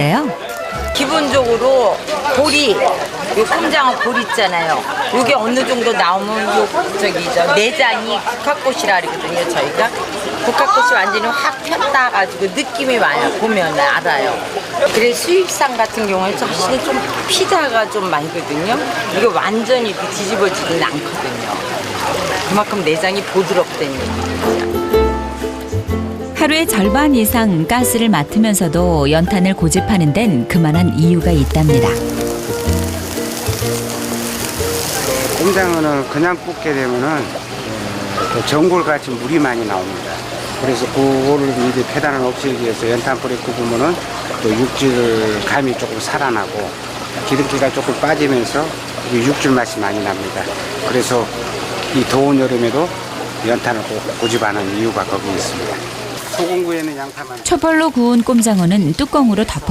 있대요. 기본적으로 보리, 요 꼼장어 보리 있잖아요. 요게 어느 정도 나오면 요 저기 저 내장이 국화꽃이라 그러거든요. 저희가 국화꽃이 완전히 확 폈다 가지고 느낌이 와요. 보면 알아요. 그래 수입산 같은 경우는 사실 좀 피자가 좀 많거든요. 이게 완전히 뒤집어지진 않거든요. 그만큼 내장이 부드럽다는 얘기예요. 하루의 절반 이상 가스를 맡으면서도 연탄을 고집하는 데는 그만한 이유가 있답니다. 꼼장어는 그냥 굽게 되면은 그 전골같이 물이 많이 나옵니다. 그래서 그거를 이제 폐단을 없애기 위해서 연탄불에 굽으면은 또 육질 감이 조금 살아나고 기름기가 조금 빠지면서 이 육질 맛이 많이 납니다. 그래서 이 더운 여름에도 연탄을 꼭 고집하는 이유가 거기 있습니다. 초벌로 구운 꼼장어는 뚜껑으로 덮어주는